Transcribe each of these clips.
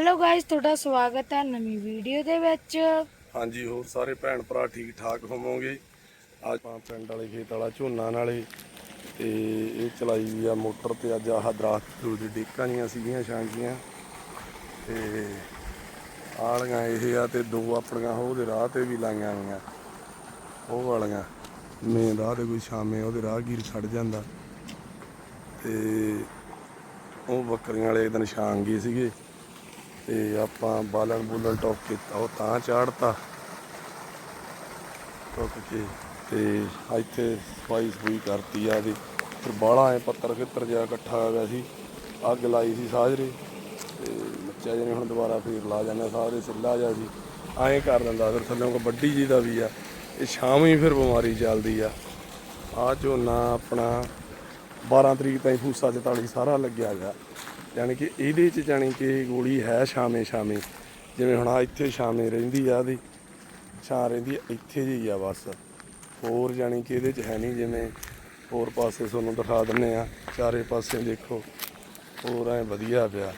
Hello guys, ਤੁਹਾਡਾ ਸਵਾਗਤ ਹੈ ਨਵੀਂ ਵੀਡੀਓ ਦੇ ਵਿੱਚ। ਹਾਂਜੀ, ਹੋਰ ਸਾਰੇ ਭੈਣ ਭਰਾ ਠੀਕ ਠਾਕ ਹੋਵੋਗੇ? ਅੱਜ ਆਪਾਂ ਪਿੰਡ ਵਾਲੇ ਖੇਤ ਵਾਲਾ ਝੋਨਾ ਨਾਲੇ ਤੇ ਇਹ ਚਲਾਈ ਵੀ ਆ ਮੋਟਰ ਤੇ ਅੱਜ ਆਹ ਦਰਖਤ ਦੂ ਡੇਕਾਂ ਜੀਆਂ ਸੀਗੀਆਂ, ਛਾਂਗੀਆਂ। ਤੇ ਆਲੀਆਂ ਇਹ ਆ ਤੇ ਦੋ ਆਪਣੀਆਂ ਉਹਦੇ ਰਾਹ ਤੇ ਵੀ ਲਾਈਆਂ ਹੋਈਆਂ। ਉਹ ਵਾਲੀਆਂ ਮੇਨ ਰਾਹ ਤੇ ਕੋਈ ਸ਼ਾਮੇ ਉਹਦੇ ਰਾਹਗੀਰ ਛੱਡ ਜਾਂਦਾ। ਤੇ ਉਹ ਬੱਕਰੀਆਂ ਵਾਲੇ ਇੱਕ ਦਿਨ ਛਾਂਗ ਗਏ ਸੀਗੇ। ਤੇ ਆਪਾਂ ਬਾਲਣ ਬੁਲਣ ਟੋਕ ਕੇ ਉਹ ਤਾਂ ਚਾੜਤਾ। ਟੋਕ ਕੇ ਤੇ ਇੱਥੇ ਸਫ਼ਾਈ ਸਫੂਈ ਕਰਤੀ ਆ ਦੀ ਫਿਰ ਬਾਹਲਾ ਐ ਪੱਤਰ ਖਿੱਤਰ ਜਿਹਾ ਇਕੱਠਾ ਹੋ ਗਿਆ ਸੀ, ਅੱਗ ਲਾਈ ਸੀ ਸਾਜਰੇ। ਤੇ ਬੱਚਾ ਜਿਹਨੇ ਹੁਣ ਦੁਬਾਰਾ ਫੇਰ ਲਾ ਜਾਂਦਾ ਸਾਰੇ ਸਿੱਲਾ ਜਾ ਸੀ। ਐਂ ਕਰ ਦਿੰਦਾ ਫਿਰ ਥੱਲੋਂ ਕਬੱਡੀ ਜੀ ਦਾ ਵੀ ਆ। ਇਹ ਸ਼ਾਮ ਹੀ ਫਿਰ ਬਿਮਾਰੀ ਚੱਲਦੀ ਆ। ਆ ਝੋਨਾ ਆਪਣਾ 12 ਤਰੀਕ ਤਾਈਂ ਫੂਸਾ 44 ਸਾਰਾ ਲੱਗਿਆ ਗਿਆ। ਯਾਨੀ ਕਿ ਇਹਦੇ ਚ ਜਾਣੀ ਕਿ ਗੋਲੀ ਹੈ ਸ਼ਾਮੇ ਸ਼ਾਮੇ ਜਿਵੇਂ ਹੁਣ ਆ ਇੱਥੇ ਸ਼ਾਮੇ ਰਹਿੰਦੀ ਆ ਦੀ ਛਾਂ ਰਹਿੰਦੀ ਆ, ਇੱਥੇ ਜੀ ਆ ਬਸ। ਹੋਰ ਜਾਣੀ ਕਿ ਇਹਦੇ ਚ ਹੈ ਨਹੀਂ ਜਿਵੇਂ ਹੋਰ ਪਾਸੇ ਤੁਹਾਨੂੰ ਦਿਖਾ ਦਿੰਨੇ ਆ ਚਾਰੇ ਪਾਸੇ ਦੇਖੋ ਹੋਰ ਐ ਵਧੀਆ ਪਿਆ।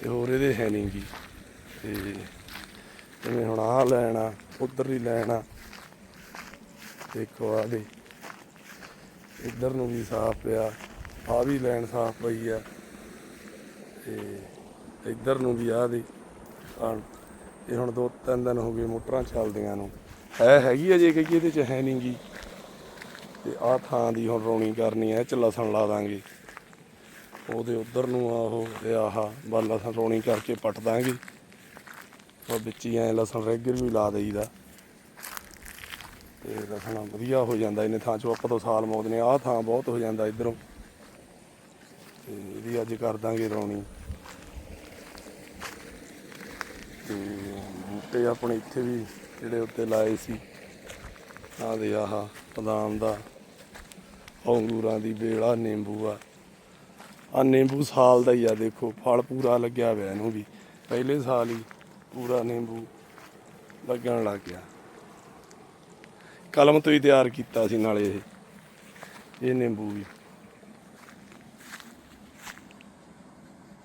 ਤੇ ਹੋਰ ਇਹਦੇ ਹੈ ਨਹੀਂ ਜੀ ਤੇ ਜਿਵੇਂ ਹੁਣ ਆਹ ਲੈਣਾ ਉਧਰ ਹੀ ਲੈਣਾ ਦੇਖੋ ਆ ਦੇ। ਇੱਧਰ ਨੂੰ ਵੀ ਸਾਫ਼ ਪਿਆ ਆ ਵੀ ਲੈਣ ਸਾਫ਼ ਪਈ ਆ। ਤੇ ਇੱਧਰ ਨੂੰ ਵੀ ਆ ਦੀ ਆਹ, ਇਹ ਹੁਣ ਦੋ ਤਿੰਨ ਦਿਨ ਹੋ ਗਏ ਮੋਟਰਾਂ ਚੱਲਦੀਆਂ ਨੂੰ। ਹੈ ਹੈਗੀ ਅਜੇ ਕਿ ਇਹਦੇ ਚ ਹੈ ਨਹੀਂ ਗੀ ਤੇ ਆਹ ਥਾਂ ਦੀ ਹੁਣ ਰੌਣੀ ਕਰਨੀ ਐ ਚ ਲਸਣ ਲਾ ਦਾਂਗੇ। ਉਹਦੇ ਉਧਰ ਨੂੰ ਆ ਉਹ ਤੇ ਆਹ ਬਾ ਲਸਣ ਰੌਣੀ ਕਰਕੇ ਪੱਟ ਦਾਂਗੇ। ਉਹ ਵਿੱਚ ਹੀ ਐ ਲਸਣ ਰੈਗਰ ਵੀ ਲਾ ਦੇਈਦਾ। ਤੇ ਲਸਣ ਵਧੀਆ ਹੋ ਜਾਂਦਾ ਇਹਨੇ ਥਾਂ ਚੋਂ, ਆਪਾਂ ਤੋਂ ਸਾਲ ਮੌਦ ਨੇ, ਆਹ ਥਾਂ ਬਹੁਤ ਹੋ ਜਾਂਦਾ ਇਧਰੋਂ। ਤੇ ਇਹਦੀ ਅੱਜ ਕਰ ਦਾਂਗੇ ਰੌਣੀ। ਤੇ ਬੂਟੇ ਆਪਣੇ ਇੱਥੇ ਵੀ ਜਿਹੜੇ ਉੱਤੇ ਲਾਏ ਸੀ। ਆਹ ਦੇ ਆਹ ਬਦਾਮ ਦਾ ਅੰਗੂਰਾਂ ਦੀ ਬੇਲ ਨਿੰਬੂ ਆ। ਆ ਨਿੰਬੂ ਸਾਲ ਦਾ ਹੀ ਆ, ਦੇਖੋ, ਫਲ ਪੂਰਾ ਲੱਗਿਆ ਹੋਇਆ ਇਹਨੂੰ ਵੀ। ਪਹਿਲੇ ਸਾਲ ਹੀ ਪੂਰਾ ਨਿੰਬੂ ਲੱਗਣ ਲੱਗ ਗਿਆ। ਕਲਮ ਤੋਂ ਹੀ ਤਿਆਰ ਕੀਤਾ ਸੀ ਨਾਲੇ ਇਹ। ਇਹ ਨਿੰਬੂ ਵੀ।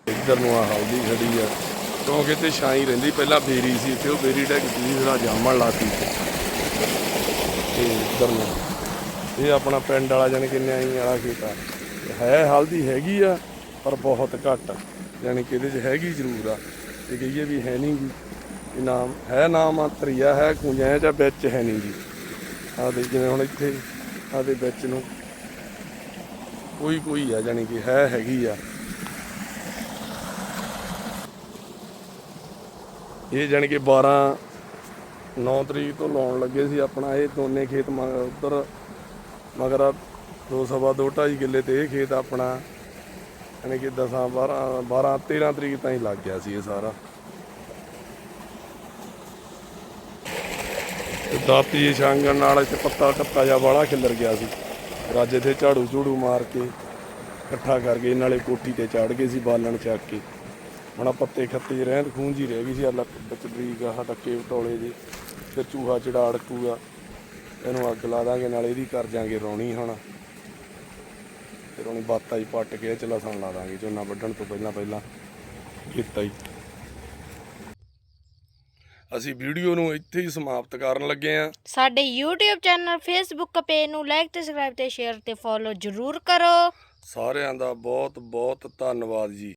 ਇੱਧਰ ਨੂੰ ਆ ਹਲਦੀ ਖੜੀ ਆ। ਕਿਉਂਕਿ ਤੇ ਛਾਈ ਰਹਿੰਦੀ। ਪਹਿਲਾਂ ਬੇਰੀ ਸੀ ਇੱਥੇ, ਉਹ ਬੇਰੀ ਡੱਗ ਜਿਹੜਾ ਜਾਮਣ ਲਾਤੀ ਤੇ ਇੱਧਰ ਨੂੰ। ਇਹ ਆਪਣਾ ਪਿੰਡ ਵਾਲਾ ਜਾਨੀ ਕਿ ਨਿਆਈ ਵਾਲਾ ਖੇਤ ਆ। ਹੈ, ਹਲਦੀ ਹੈਗੀ ਆ, ਪਰ ਬਹੁਤ ਘੱਟ। ਯਾਨੀ ਕਿ ਇਹਦੇ 'ਚ ਹੈਗੀ ਜ਼ਰੂਰ ਆ। ਤੇ ਕਹੀਏ ਵੀ ਹੈ ਨਹੀਂ ਗੀ। ਇਹ ਨਾਮ, ਹੈ ਨਾਮ ਮਾਤਰੀ ਆ ਹੈ ਕੁੰਜਾਂ ਜਾਂ ਵਿੱਚ ਹੈ ਨਹੀਂ ਜੀ ਆ ਦੇ ਜਿਵੇਂ ਹੁਣ ਇੱਥੇ ਆ ਦੇ ਵਿੱਚ ਨੂੰ। ਕੋਈ ਕੋਈ ਆ ਜਾਨੀ ਕਿ ਹੈ, ਹੈਗੀ ਆ। ਇਹ ਜਾਣੀ ਕਿ 12 9 ਤਰੀਕ ਤੋਂ ਲਾਉਣ ਲੱਗੇ ਸੀ ਆਪਣਾ ਇਹ ਦੋਨੇ ਖੇਤ ਉਧਰ ਮਗਰ ਦੋ ਸਵਾ ਦੋ, ਢਾਈ ਕਿੱਲੇ ਤੇ ਇਹ ਖੇਤ ਆਪਣਾ ਯਾਨੀ ਕਿ 10 12 12 13 ਤਰੀਕ ਤਾਈਂ ਲੱਗ ਗਿਆ ਸੀ ਇਹ ਸਾਰਾ। ਦਾਤੀ ਛਾਂਗਣ ਨਾਲ ਇੱਥੇ ਪੱਤਾ ਕੱਤਾ ਜਿਹਾ ਵਾਲਾ ਖਿਲਰ ਗਿਆ ਸੀ। ਰਾਜੇ ਤੇ ਝਾੜੂ ਝੂੜੂ ਮਾਰ ਕੇ ਇਕੱਠਾ ਕਰਕੇ ਨਾਲੇ ਕੋਠੀ ਤੇ ਚੜ ਗਏ ਸੀ ਬਾਲਣ ਚੱਕ ਕੇ। ਹੁਣ ਆਹ ਪੱਤੇ ਖੱਤੇ ਰਹਿੰਦ ਖੂੰਜ ਹੀ ਰਹਿ ਗਈ ਸੀ ਆ ਲੱਕ ਵਿੱਚ ਬਰੀਕ ਆਹ ਡੱਕੇ ਟੋਲੇ ਜੀ ਤੇ ਚੂਹਾ ਚੜਾ ਅੜਕੂਗਾ ਇਹਨੂੰ ਅੱਗ ਲਾ ਦਾਂਗੇ ਨਾਲ ਇਹਦੀ ਕਰ ਜਾਾਂਗੇ ਰੌਣੀ ਹੁਣ। ਤੇ ਰੌਣੀ ਬਾਤਾ ਹੀ ਪੱਟ ਕੇ ਇਹ ਚ ਲਸਣ ਲਾ ਦਾਂਗੇ ਝੋਨਾ ਵੱਢਣ ਤੋਂ ਪਹਿਲਾਂ ਪਹਿਲਾਂ ਕੀਤਾ ਹੀ। ਅਸੀਂ ਵੀਡੀਓ ਨੂੰ ਇੱਥੇ ਹੀ ਸਮਾਪਤ ਕਰਨ ਲੱਗੇ ਆਂ ਸਾਡੇ YouTube ਚੈਨਲ Facebook ਪੇਜ ਨੂੰ ਲਾਈਕ ਤੇ ਸਬਸਕ੍ਰਾਈਬ ਤੇ ਸ਼ੇਅਰ ਤੇ ਫੋਲੋ ਜਰੂਰ ਕਰੋ। ਸਾਰਿਆਂ ਦਾ ਬਹੁਤ ਬਹੁਤ ਧੰਨਵਾਦ ਜੀ।